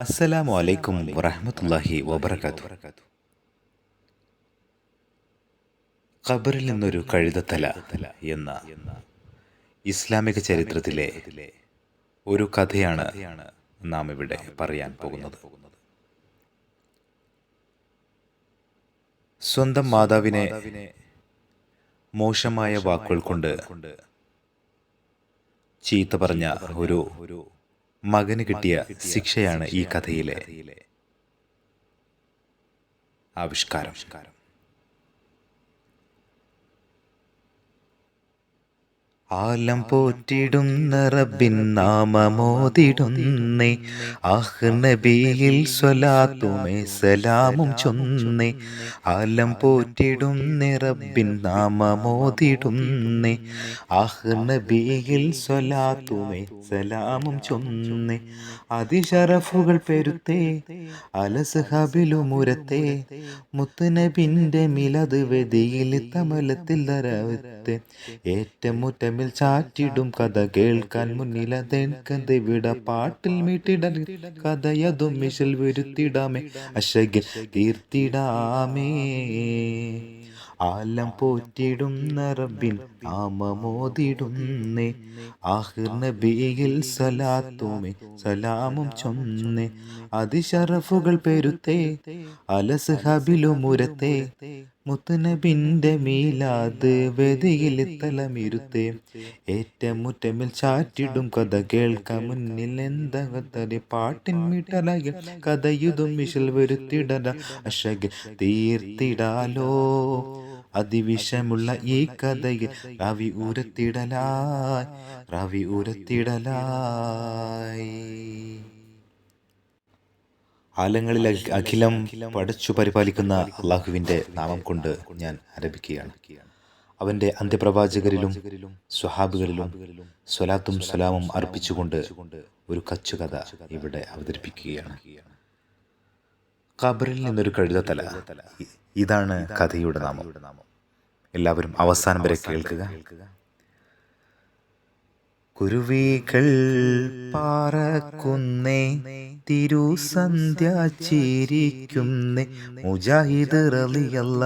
അസ്സലാമു അലൈക്കും വറഹമത്തല്ലാഹി വബർക്കാത്തു ഖബറിൽ നിന്നൊരു കഴുതത്തല എന്ന ഇസ്ലാമിക ചരിത്രത്തിലെ ഒരു കഥയാണ് നാം ഇവിടെ പറയാൻ പോകുന്നത്. സ്വന്തം മാതാവിനെ മോശമായ വാക്കുകൾ കൊണ്ട് ചീത്ത പറഞ്ഞ ഒരു മകന് കിട്ടിയ ശിക്ഷയാണ് ഈ കഥയിലെ ആവിഷ്കാരം. ആലം പോറ്റിടുന്ന റബ്ബിൻ നാമമോതിടുന്നേ. ആഹ് നബിയിൽ സ്വലാത്തുമേ സലാമും ചൊന്നേ. ആലം പോറ്റിടുന്ന റബ്ബിൻ നാമമോതിടുന്നേ. ആഹ് നബിയിൽ സ്വലാത്തുമേ സലാമും ചൊന്നേ. അതിശറഫുകൾ പെരുത്തേ അലസഹബിലുമുരത്തെ. മുത്തുനബിന്റെ മിലത് വെതിയിൽ തമലത്തിൽ തരവത്തെ ഏറ്റമുറ്റമിൽ ചാറ്റിടും കഥ കേൾക്കാൻ മുന്നില തേൻകന്തവിട പാട്ടിൽ മീട്ടിട കഥയതും മിശൽ വരുത്തിടാമേ. അശകിൽ തീർത്തിടാമേ ആലം പോറ്റിടും റബ്ബിൻ ആമമോതിടുന്നേ. ആഹിർ നബിയിൽ സലാത്തുമേ സലാമും ചൊന്നേ. അതിശറഫുകൾ പെരുത്തേ അലസ് ഹബിലുമുരത്തെ മുത്തുനബിന്റെ മീലാത് വേദിയിൽ തലമിരുത്തേ ഏറ്റമുറ്റമിൽ ചാറ്റിടും കഥ കേൾക്കാൻ മുന്നിൽ എന്തകത്തടി പാട്ടിൻ മീട്ടലകിൽ കഥയുതും വിശൽ വരുത്തിടല അശക തീർത്തിടാലോ? അതിവിഷമുള്ള ഈ കഥയിൽ റവി ഉരത്തിടലായി റവി ഉരത്തിടലായി ആലങ്ങളിൽ അഖിലം പഠിച്ചു പരിപാലിക്കുന്ന അള്ളാഹുവിന്റെ നാമം കൊണ്ട് ഞാൻ ആരംഭിക്കുകയാണ്. അവന്റെ അന്ത്യപ്രവാചകരിലും സ്വഹാബുകളിലും സ്വലാത്തും സ്വലാമും അർപ്പിച്ചുകൊണ്ട് ഒരു കച്ചുകഥ ഇവിടെ അവതരിപ്പിക്കുകയാണ്. ഖബറിൽ നിന്നൊരു കഴുതത്തല. ഇതാണ് കഥയുടെ നാമം. എല്ലാവരും അവസാനം വരെ കേൾക്കുക. കുരുവികൾ പാറക്കുന്നേ തിരുസന്ധ്യ ചിരിക്കുന്നേ മുജാഹിദ് റളിയല്ല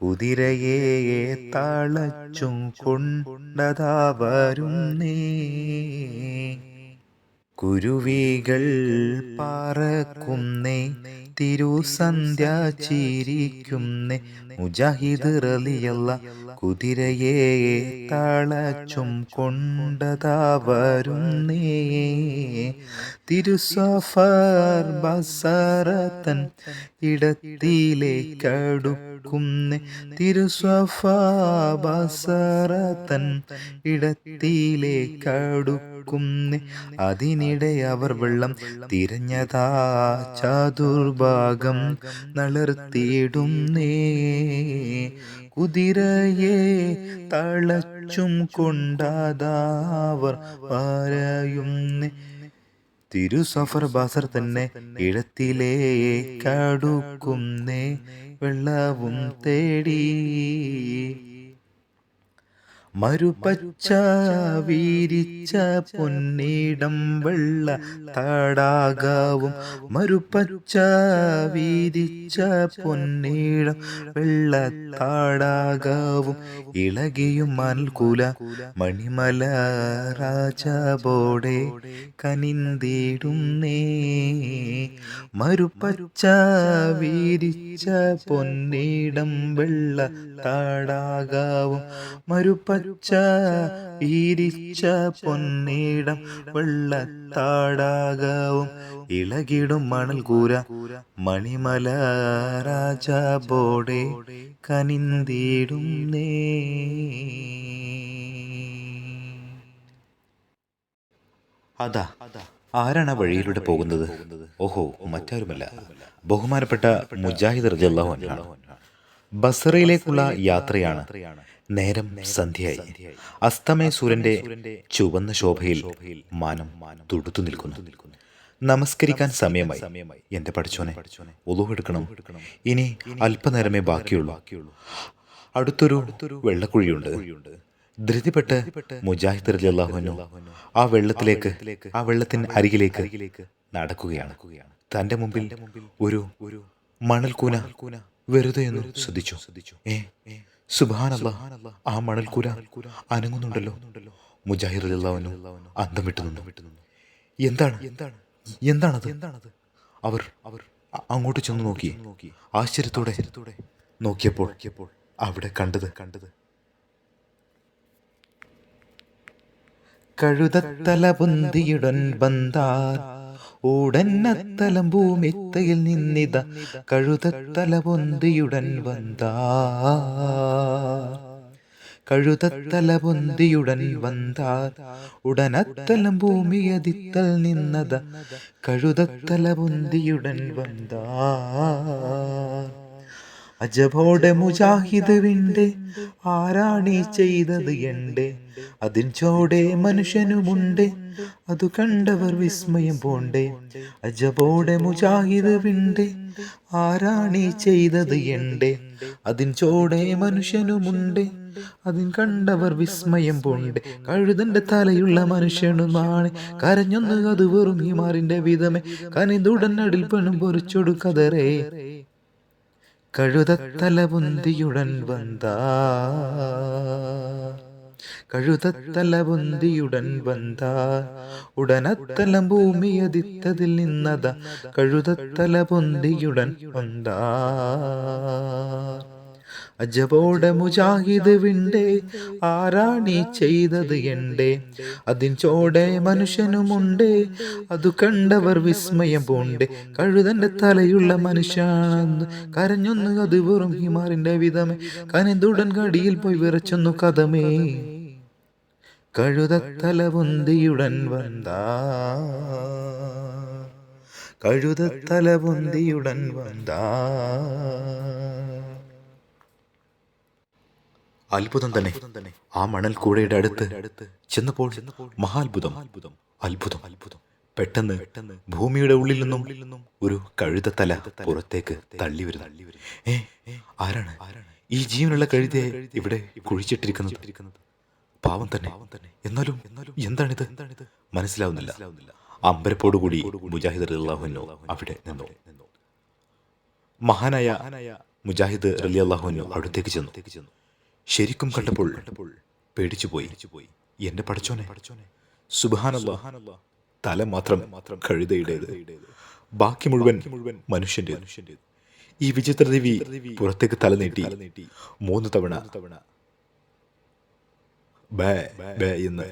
കുതിരയെ താളച്ചും കൊണ്ടതാ വരുന്നേ കുരുവികൾ പാറക്കുന്നേ തിരുസന്ധ്യ ചിരിക്കുന്നേ മുജാഹിദ് റലിയല്ല കുതിരയെ താളച്ചും കൊണ്ടതാ വരുന്നേ. തിരുസഫർ ബസറത്തൻ ഇടത്തിലേക്കടുക്കുന്നേ തിരുസഫ ബസറത്തൻ ഇടത്തിലേക്കടുക്കുന്നേ അതിനിടെ അവർ വെള്ളം തിരഞ്ഞതാ ചതുർഭാഗം നളർത്തിയിടുന്നേ. കുതിരയെ തളച്ചും കൊണ്ടാതാവർ പറയുന്നേ തിരുസഫർ ബാസർ തന്നെ ഇഴത്തിലേ കടുക്കുന്നേ. വെള്ളവും തേടി മരുപച്ച വീരിച്ച പൊന്നിടം വെള്ള തടാകവും മരുപച്ച വീരിച്ച പൊന്നിടം വെള്ള തടാകവും ഇളകിയും മൽകുല മണിമല രാജാവോടെ കനിന്തിടുന്നേ മരുപച്ച വീരിച്ച പൊന്നിടം വെള്ള തടാകവും മരുപ്പ പച്ച വീരിച്ച പൊന്നിടം വെള്ളത്താടാകവും ഇളകിടും മണൽ കൂര മണിമല രാജാബോടെ കനിന്തിടുന്നേ അതാ ആരാണ് ആ വഴിയിലൂടെ പോകുന്നത്? ഓഹോ മറ്റാരുമല്ല. ബഹുമാനപ്പെട്ട മുജാഹിദ് റജിയല്ലാഹു ആണ് ബസറയിലേക്കുള്ള യാത്രയാണ് നേരം സന്ധ്യയായി. അസ്തമയ സൂര്യന്റെ ചുവന്ന ശോഭയിൽ മാനം തുടുത്തു നിൽക്കുന്നു. നമസ്കരിക്കാൻ സമയമായി. എന്റെ പഠിച്ചോനെ ഒതുവെടുക്കണം ഇനി അല്പനേരമേ ബാക്കിയുള്ളൂ. അടുത്തൊരു വെള്ളക്കുഴിയുണ്ട്. ധൃതിപ്പെട്ട് മുജാഹിദ് റലിയല്ലാഹുനു ആ വെള്ളത്തിലേക്ക് ആ വെള്ളത്തിന് അരികിലേക്ക് നടക്കുകയാണ്. തന്റെ മുമ്പിൽ ഒരു ഒരു മണൽക്കൂന വെറുതെ ഒന്ന് ശ്രദ്ധിച്ചു ശ്രദ്ധിച്ചു? ഏ സുബാനല്ല ആ മണൽക്കൂര അനങ്ങുന്നുണ്ടല്ലോ. മുജാഹിർ അള്ളാഹുനു അന്തം വിട്ടു നിന്നു എന്താണ്? എന്താണ്? എന്താണത്? എന്താണത്? അവർ അവർ അങ്ങോട്ട് ചെന്ന് നോക്കി. നോക്കി. ആശ്ചര്യത്തോടെ നോക്കിയപ്പോൾ അവിടെ കണ്ടത് കണ്ടത് കഴുതത്തല പൊന്തിയുടൻ ബന്ധാർ. ഉടന്നത്തലം ഭൂമിത്തയിൽ നിന്നിത കഴുതത്തല പൊന്തിയുടൻ വന്താ കഴുതത്തല പൊന്തിയുടൻ വന്താർ ഉടനത്തലം ഭൂമിയതിത്തൽ നിന്നത കഴുതത്തല പൊന്തിയുടൻ വന്താ അജബോടെ മുജാഹിദ് വിണ്ട് ആരാണീ ചെയ്തത് എണ്ട് അതിൻ ചോടെ മനുഷ്യനുമുണ്ട് അതു കണ്ടവർ വിസ്മയം പോണ്ടേ. അജബോടെ മുജാഹിദ് വിണ്ട് ആരാണീ ചെയ്തത് എണ്ട് അതിൻ ചോടെ മനുഷ്യനുമുണ്ട് അതിൻ കണ്ടവർ വിസ്മയം പോണ്ട്. കഴുതന്റെ തലയുള്ള മനുഷ്യനുമാണ് കരഞ്ഞൊന്ന് അത് വെറും ഹിമാറിന്റെ വിധമേ. കനിതുടൻ അടിൽ പെണ്ണും പൊറിച്ചൊടു കതറേ. കഴുതത്തല വന്ന വന്താ. വന്ന ഉടനത്തലം ഭൂമിയതിത്തതിൽ നിന്നത കഴുതത്തല പൊന്തിയുടൻ വന്താ. അജബോടെ മുജാഹിദ് വിണ്ടേ ആരാണി ചെയ്തത് എണ്ടേ അതിൻ ചോടെ മനുഷ്യനുമുണ്ട് അതു കണ്ടവർ വിസ്മയം പോണ്ട്. കഴുതന്റെ തലയുള്ള മനുഷ്യാണെന്ന് കരഞ്ഞൊന്ന് അത് വെറും ഹിമാറിന്റെ വിധമേ. കനിതുടൻ കടിയിൽ പോയി വിറച്ചൊന്നു കഥമേ. കഴുതത്തല പൊന്തിയുടൻ വന്താ കഴുതത്തല പൊന്തിയുടൻ വന്താ അത്ഭുതം തന്നെ. ആ മണൽ കൂടയുടെ അടുത്ത് ചെന്നപ്പോൾ മഹാത്ഭുതം. അത്ഭുതം. അത്ഭുതം പെട്ടെന്ന് ഭൂമിയുടെ ഉള്ളിൽ നിന്നും ഒരു കഴുതത്തല പുറത്തേക്ക് തള്ളി വരുന്നു. ഏ ആരാണ്? ഈ ജീവനുള്ള കഴുതയെ ഇവിടെ കുഴിച്ചിട്ടിരിക്കുന്നത്? പാവം തന്നെ. എന്നാലും എന്താണിത്? മനസ്സിലാവുന്നില്ല. അമ്പരപ്പോടുകൂടി മുജാഹിദ് അള്ളാഹുനോ അവിടെ നിന്നു. മഹാനായ മുജാഹിദ് അള്ളാഹുനു അടുത്തേക്ക് ചെന്നു. ശരിക്കും കണ്ടപ്പോൾ പേടിച്ചു പോയി എന്റെ പഠിച്ചോനെ സുബാനല്ല തല മാത്രം മാത്രം കഴുതയുടേത്. ബാക്കി മുഴുവൻ മുഴുവൻ മനുഷ്യന്റെ ഈ വിചിത്രദേവി പുറത്തേക്ക് തല നീട്ടി. മൂന്ന് തവണ തവണ. ബേ ബേ എന്ന്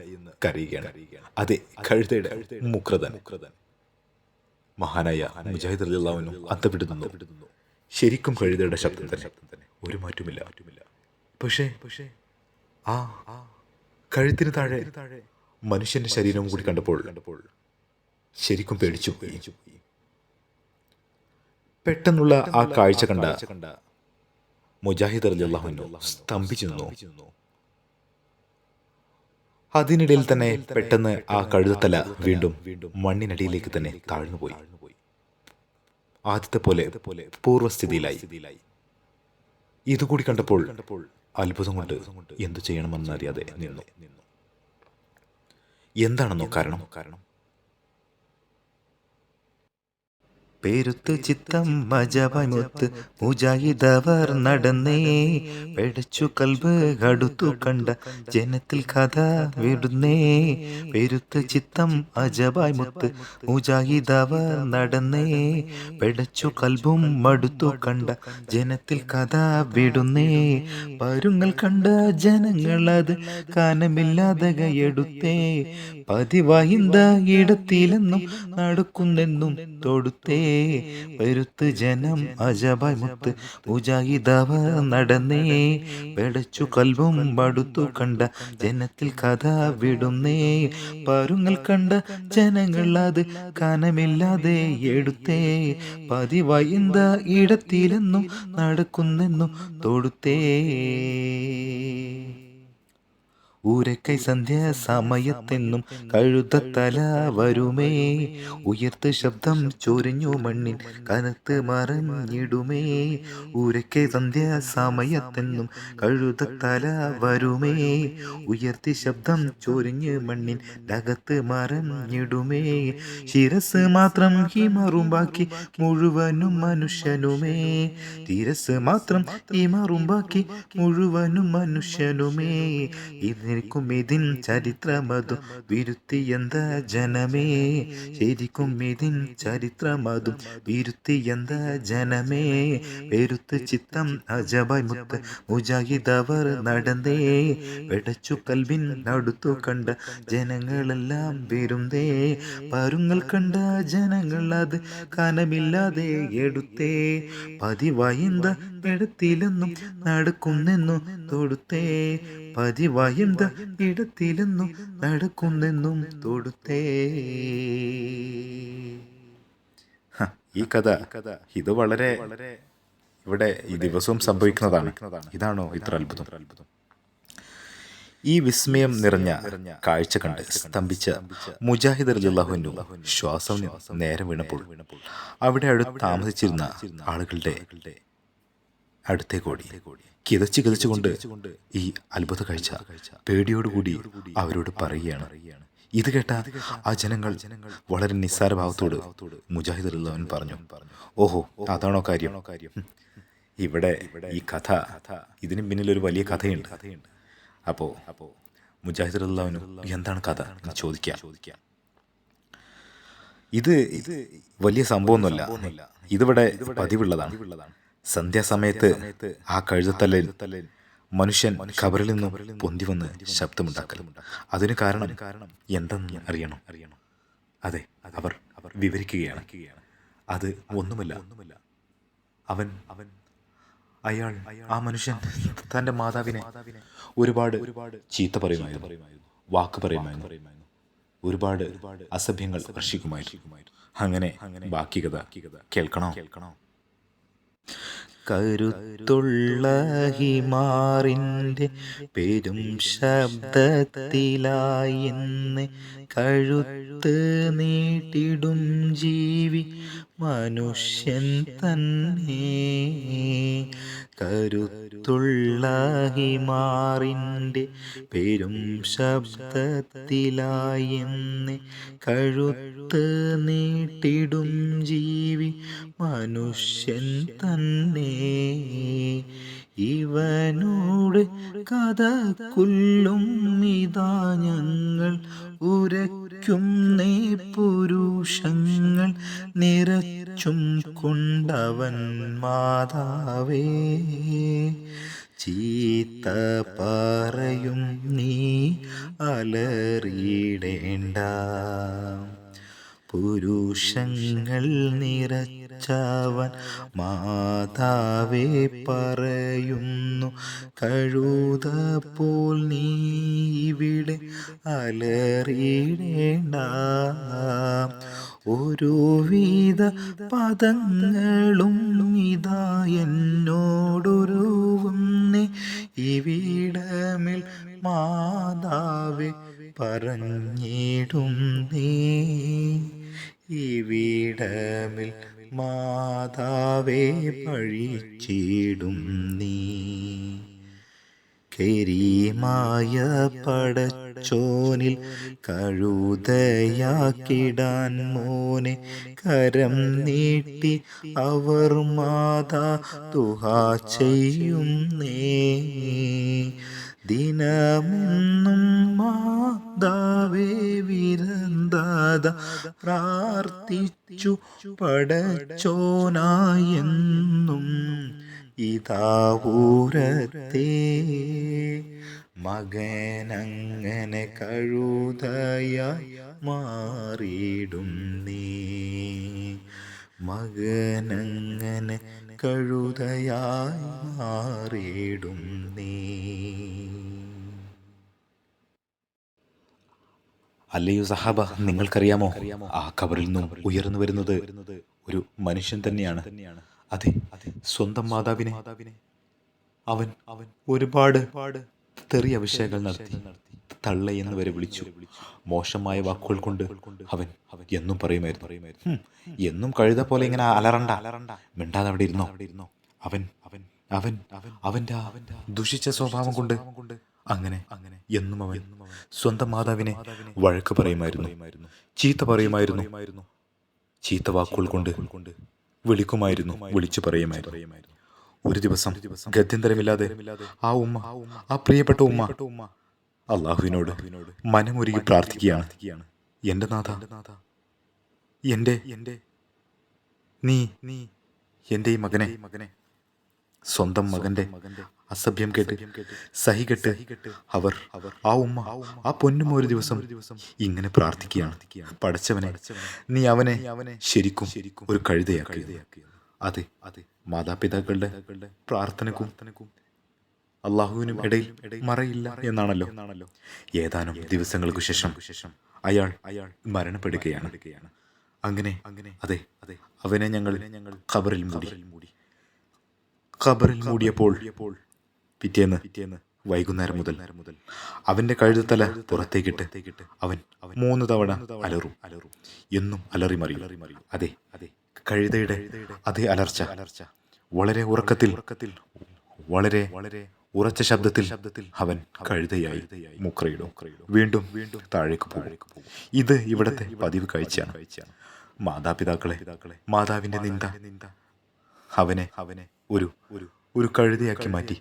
കരയുകയാണ്. അതെ കഴുതയുടെ മുക്രതൻ മഹാനായ മുജാഹിദ് അള്ളാഹുനും അന്തപ്പെടുന്നു ശരിക്കും കഴുതയുടെ ശബ്ദം തന്നെ. ഒരു മാറ്റമില്ല മാറ്റമില്ല പക്ഷേ പക്ഷേ ആ ആ കഴുത്തിന് താഴെ താഴെ മനുഷ്യന്റെ ശരീരം കൂടി കണ്ടപ്പോൾ കണ്ടപ്പോൾ ശരിക്കും പേടിച്ചു പേടിച്ചു പെട്ടെന്നുള്ള ആ കാഴ്ച കണ്ട കണ്ട മുജാഹിദ് അള്ളാഹുനു സ്തംഭിച്ചു നിന്നു. അതിനിടയിൽ തന്നെ പെട്ടെന്ന് ആ കഴുതത്തല വീണ്ടും വീണ്ടും മണ്ണിനടിയിലേക്ക് തന്നെ താഴ്ന്നുപോയി. ആദ്യത്തെ പോലെ പൂർവസ്ഥിതിയിലായി. ഇതുകൂടി കണ്ടപ്പോൾ അത്ഭുതം കൊണ്ട് എന്തു ചെയ്യണമെന്നറിയാതെ നിന്നു. നിന്നു എന്താണെന്നോ കാരണം കാരണം? പെരുത്ത് ചിത്തം മജവമുത്ത് മുജാഹിദവർ നടന്നേ. പെടച്ചു കൽവ് കടുത്തു കണ്ട ജനത്തിൽ കഥ വിടുന്നേ. പെരുത്ത് ചിത്തം അജബായ് മുത്ത് മുജാഹിദവർ നടന്നേ. പെടച്ചു കൽബും മടുത്തു കണ്ട ജനത്തിൽ കഥ വിടുന്നേ. പരുങ്ങൾ കണ്ട ജനങ്ങളത് കാനമില്ലാതെ കൈയെടുത്തേ. പതിവായിന്ത ഇടത്തിലെന്നും നടക്കുന്നെന്നും തൊടുത്തേ. പെരുത്ത് ജനം അജബായ് മുജാഹിദവ നടന്നേ. പെടച്ചു കൽവും പടുത്തു കണ്ട ജനത്തിൽ കഥ വിടുന്നേ. പരുങ്ങൽ കണ്ട ജനങ്ങൾ അത് കനമില്ലാതെ എടുത്തേ. പതിവായിന്ത ഇടത്തിലെന്നും നടക്കുന്നെന്നും തൊടുത്തേ. ഊരക്കൈ സന്ധ്യ സമയത്തെന്നും കഴുതത്തല വരുമേ. ഉയർത്ത് ശബ്ദം ചൊരിഞ്ഞു മണ്ണിൽ കനത്ത് മറഞ്ഞിടുമേ. ഊരക്കൈ സന്ധ്യ സമയത്തെന്നും കഴുതത്തല വരുമേ. ഉയർത്തി ശബ്ദം ചൊരിഞ്ഞ് മണ്ണിൽ നകത്ത് മറഞ്ഞിടുമേ. ശിരസ് മാത്രം ഹിമറുമ്പാക്കി മുഴുവനും മനുഷ്യനുമേ. തിരസ് മാത്രം ഹിമറുമ്പാക്കി മുഴുവനും മനുഷ്യനുമേ. ഇതിരിക്കും ഇതിൻ ചരിത്രമതും. വിരുത്തി എന്താ ജനമേ? ശരിക്കും ഇതിൻ ചരിത്രമതും. വിരുത്തി എന്താ ജനമേ? പെരുത്ത് ചിത്തം അജബായ് മുത്ത് മുജാഹിദവർ നടന്നേ. വെടച്ചു കൽവിൻ നടുത്തു കണ്ട ജനങ്ങളെല്ലാം വരുന്നേ. പരുങ്ങൾ കണ്ട ജനങ്ങൾ അത് കനമില്ലാതെ എടുത്തേ. പതിവായിന്ത ഇടത്തിലെന്നും നടക്കുന്നെന്നു തൊടുത്തേ. പതിവായിന്ത ഇടത്തിലെന്നും നടക്കുന്നെന്നും തൊടുത്തേ. ഈ കഥ ഇത് വളരെ ഇവിടെ ഈ ദിവസവും സംഭവിക്കുന്നതാണ്. ഇതാണോ ഇത്ര അത്ഭുതം? ഈ വിസ്മയം നിറഞ്ഞ കാഴ്ച കണ്ട് സ്തംഭിച്ച മുജാഹിദ് അലിള്ളാഹുവിനു ശ്വാസം നേരെ വീണപ്പോൾ അവിടെ അടുത്ത് താമസിച്ചിരുന്ന ആളുകളുടെ അടുത്തേക്കോടി കിതച്ച് കിതച്ചുകൊണ്ട് ഈ അത്ഭുത കാഴ്ച പേടിയോടുകൂടി അവരോട് പറയുകയാണ്. ഇത് കേട്ട ആ ജനങ്ങൾ വളരെ നിസ്സാര ഭാവത്തോട് മുജാഹിദ് അല്ലാൻ പറഞ്ഞു ഓഹോ അതാണോ കാര്യം? ഇവിടെ ഈ കഥ ഇതിന് പിന്നിൽ ഒരു വലിയ കഥയുണ്ട്. അപ്പോ അപ്പോൾ അപ്പോൾ മുജാഹിദ് അള്ളാഹുവിന് എന്താണ് കഥ? എന്ന് ചോദിക്കാം. ചോദിക്കാം ഇത് ഇത് വലിയ സംഭവമൊന്നുമല്ല. ഇതിവിടെ പതിവുള്ളതാണ്. സന്ധ്യാസമയത്ത് ആ കഴുതത്തല്ലിൽ മനുഷ്യൻ കബറിൽ നിന്നും പൊന്തി വന്ന് ശബ്ദമുണ്ടാക്കലും അതിന് കാരണം എന്തെന്ന് അറിയണം. അറിയണം അതെ അവർ അവർ വിവരിക്കുകയാണ്. അത് ഒന്നുമല്ല. ഒന്നുമല്ല അവൻ അവൻ അയാൾ ആ മനുഷ്യൻ തന്റെ മാതാവിനെ ഒരുപാട് ഒരുപാട് ചീത്ത പറയുമായിരുന്നു വാക്ക് പറയുമായിരുന്നു ഒരുപാട് അസഭ്യങ്ങൾ വർഷിക്കുമായിരുന്നു അങ്ങനെ ബാക്കി കഥ കേൾക്കണോ കേൾക്കണോ? കരുത്തുള്ള ഹിമാറിന്റെ പെരും ശബ്ദത്തിലായിന്ന് കഴുത്ത് നീട്ടിടും ജീവി മനുഷ്യൻ തന്നെ കരുത്തുള്ള മാറിന്റെ പെരും ശബ്ദത്തിലായെന്ന് കഴുത്ത് നീട്ടിടും ജീവി മനുഷ്യൻ തന്നെ. ഇവനോട് കഥ കൊല്ലും ഇതാ ഞങ്ങൾ ഉരയ്ക്കും കൊണ്ടവൻ മാതാവേ ചീത്ത പറയും നീ അലറിയിടേണ്ട പുരുഷങ്ങൾ നിറച്ചവൻ മാതാവേ പറയുന്നു കഴുത പോൽ നീ ഇവിടെ അലറിയിടേണ്ട ഒരുവിധ പദങ്ങളും ഇതാ എന്നോടൊരുവുന്നേ ഇവിടമിൽ മാതാവേ പറഞ്ഞിടും നീ ഇവിടമിൽ മാതാവേ പഴിച്ചിടും നീ. കരീമായ പടച്ചോനിൽ കഴുതയാക്കിടാൻ മോനെ. കരം നീട്ടി അവർ മാതാ തുഹാ ചെയ്യുന്നേ. ദിനമെന്നും മാതാവേ വിരന്താത പ്രാർത്ഥിച്ചു പടച്ചോനായെന്നും ഇതാവൂരത്തെ മകനങ്ങനെ കഴുതയായി മാറിയിടും നീ. മകനങ്ങനെ കഴുതയായി മാറിയിടും നീ. അല്ലയോ സഹാബ നിങ്ങൾക്കറിയാമോ? ആ കബറിൽ നിന്നും ഉയർന്നു വരുന്നത് ഒരു മനുഷ്യൻ തന്നെയാണ്. അതെ സ്വന്തം മാതാവിനെ. അവൻ അവൻ ഒരുപാട് തെറി അഭിഷേകൾ നടത്തി തള്ള എന്ന് വരെ വിളിച്ചു. മോശമായ വാക്കുകൾ കൊണ്ട് അവൻ എന്നും പറയുമായിരുന്നു. "ഹും, എന്നും കഴുത പോലെ ഇങ്ങനെ അലറണ്ട. അലറണ്ട മിണ്ടാതെ അവിടെ ഇരുന്നോ? അവൻ അവൻ അവൻ അവന്റെ ദുഷിച്ച സ്വഭാവം കൊണ്ട് അങ്ങനെ അങ്ങനെ എന്നും അവൻ സ്വന്തം മാതാവിനെ വഴക്ക് പറയുമായിരുന്നു. ചീത്ത പറയുമായിരുന്നു. ചീത്ത വാക്കുകൾ കൊണ്ട് വിളിക്കുമായിരുന്നു വിളിച്ചു പറയുമായിരുന്നു. ഒരു ദിവസം ഗത്യന്തരമില്ലാതെ ആ ഉമ്മ ആ പ്രിയപ്പെട്ട ഉമ്മ അള്ളാഹുവിനോട് മനമൊരുകി പ്രാർത്ഥിക്കുകയാണ്. എന്റെ നാഥ എന്റെ എന്റെ നീ നീ എന്റെ ഈ മകനെ മകനെ സ്വന്തം മകന്റെ അസഭ്യം കേട്ട് സഹികെട്ട് അവർ ആ ഉമ്മ ആ പൊന്നും ഒരു ദിവസം ഇങ്ങനെ പ്രാർത്ഥിക്കുകയാണ്. പഠിച്ചവനെ നീ അവനെ ശരിക്കും ഒരു കഴുതയാക്കി അതെ അതെ. മാതാപിതാക്കളുടെ പ്രാർത്ഥനക്കും അള്ളാഹുവിനും ഇടയിൽ മറയില്ല എന്നാണല്ലോ. ഏതാനും ദിവസങ്ങൾക്ക് ശേഷം അയാൾ അയാൾ മരണപ്പെടുകയാണ്. അങ്ങനെ അങ്ങനെ അതെ അതെ. അവനെ ഞങ്ങൾ ഞങ്ങൾ ഖബറിൽ മൂടി. ഖബറിൽ മൂടിയപ്പോൾ പിറ്റേന്ന് പിറ്റേന്ന് വൈകുന്നേരം മുതൽ മുതൽ അവന്റെ കഴുതത്തല പുറത്തേക്കിട്ട് അവൻ അവൻ മൂന്ന് തവണ അലറും. അലറും. എന്നും അലറി മറി അതെ അതെ. കഴുതയുടെ അതേ അലർച്ച. അലർച്ച. വളരെ ഉറക്കത്തിൽ ഉറക്കത്തിൽ വളരെ വളരെ ഉറച്ച ശബ്ദത്തിൽ ശബ്ദത്തിൽ അവൻ കഴുതയായി മുക്രയിടും വീണ്ടും വീണ്ടും താഴേക്ക് പോകും. ഇത് ഇവിടത്തെ പതിവ് കാഴ്ചയാണ്. മാതാപിതാക്കളെ മാതാവിന്റെ നിന്ദ. നിന്ദ. അവനെ അവനെ ഒരു ഒരു കഴുതയാക്കി മാറ്റി.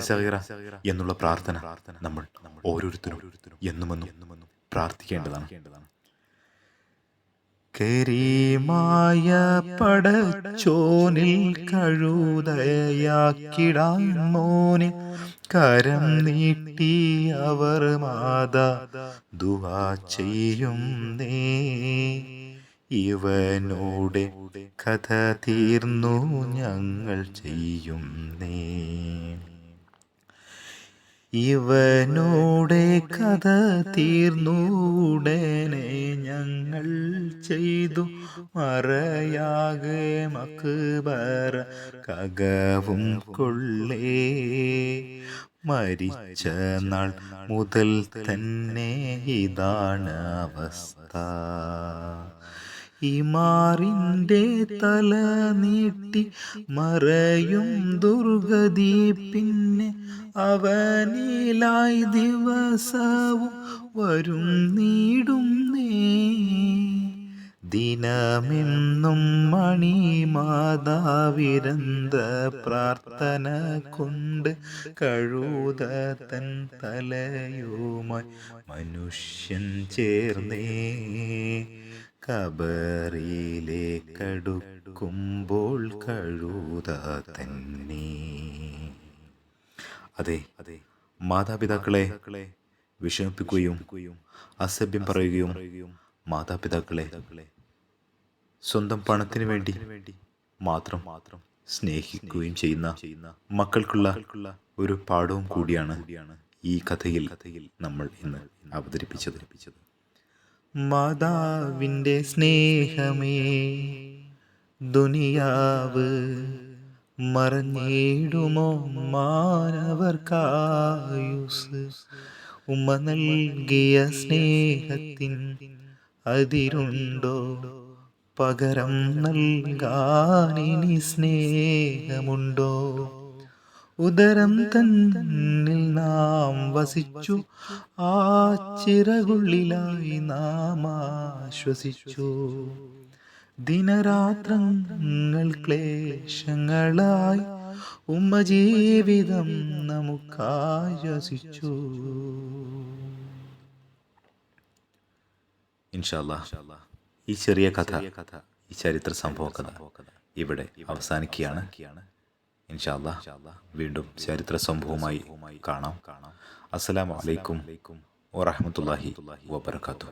സഗീറ എന്നുള്ള പ്രാർത്ഥന നമ്മൾ ഓരോരുത്തരും എന്നുമെന്നും പ്രാർത്ഥിക്കേണ്ടതാണ്. കരീമായ പടച്ചോനിൽ കഴുതയാക്കിടാൻ മോനെ. കരം നീട്ടി അവർ മാതാ ദുവാ ചെയ്യും നേ ഇവനോടെ കഥ തീർന്നു ഞങ്ങൾ ചെയ്യുന്നേ ഇവനോടെ കഥ തീർന്നൂടനെ ഞങ്ങൾ ചെയ്തു. മറയാകെ മക്ബറ കകവും കൊള്ളേ. മരിച്ച നാൾ മുതൽ തന്നെ ഇതാണ് അവസ്ഥ. ഇമാറിന്റെ തല നീട്ടി മറയും ദുർഗതി പിന്നെ അവനിലായി ദിവസവും വരും നീടും നേ. ദിനമെന്നും മണി മാതാവിരന്ത പ്രാർത്ഥന കൊണ്ട് കഴുത തൻ തലയുമായി മനുഷ്യൻ ചേർന്നേ. കബറിലേക്കടുക്കുമ്പോൾ കഴുത തന്നെ. അതെ അതെ മാതാപിതാക്കളെ വിഷമിപ്പിക്കുകയും അസഭ്യം പറയുകയും മാതാപിതാക്കളെ സ്വന്തം പണത്തിന് വേണ്ടി മാത്രം മാത്രം സ്നേഹിക്കുകയും ചെയ്യുന്ന മക്കൾക്കുള്ള ഒരു പാഠവും കൂടിയാണ് ഈ കഥയിൽ കഥയിൽ നമ്മൾ ഇന്ന് അവതരിപ്പിച്ചത്. മാതാവിന്റെ സ്നേഹമേ ദുനിയാവ് മറഞ്ഞിടുമോ മാനവർക്കായുസ്? ഉമ്മ നൽകിയ സ്നേഹത്തിൻ അതിരുണ്ടോ? പകരം നൽകാനിനി സ്നേഹമുണ്ടോ? ഉദരം തന്നിൽ നാം വസിച്ചു ആ ചിറകുള്ളിലായി നാം ആശ്വസിച്ചു. ദിനരാത്രങ്ങൾ ക്ലേശങ്ങളായി ഉമ്മ ജീവിതം നമുക്കാശ്വസിച്ചു. ഇൻഷാല്ലാ ഈ ചെറിയ കഥ ഈ ചരിത്ര സംഭവ കഥ ഇവിടെ അവസാനിക്കുകയാണ്. ഇൻഷാല്ലാ വീണ്ടും ചരിത്ര സംഭവമായി കാണാം. കാണാം അസ്സലാമു അലൈക്കും വറഹമത്തല്ലാഹി വബർക്കാത്തു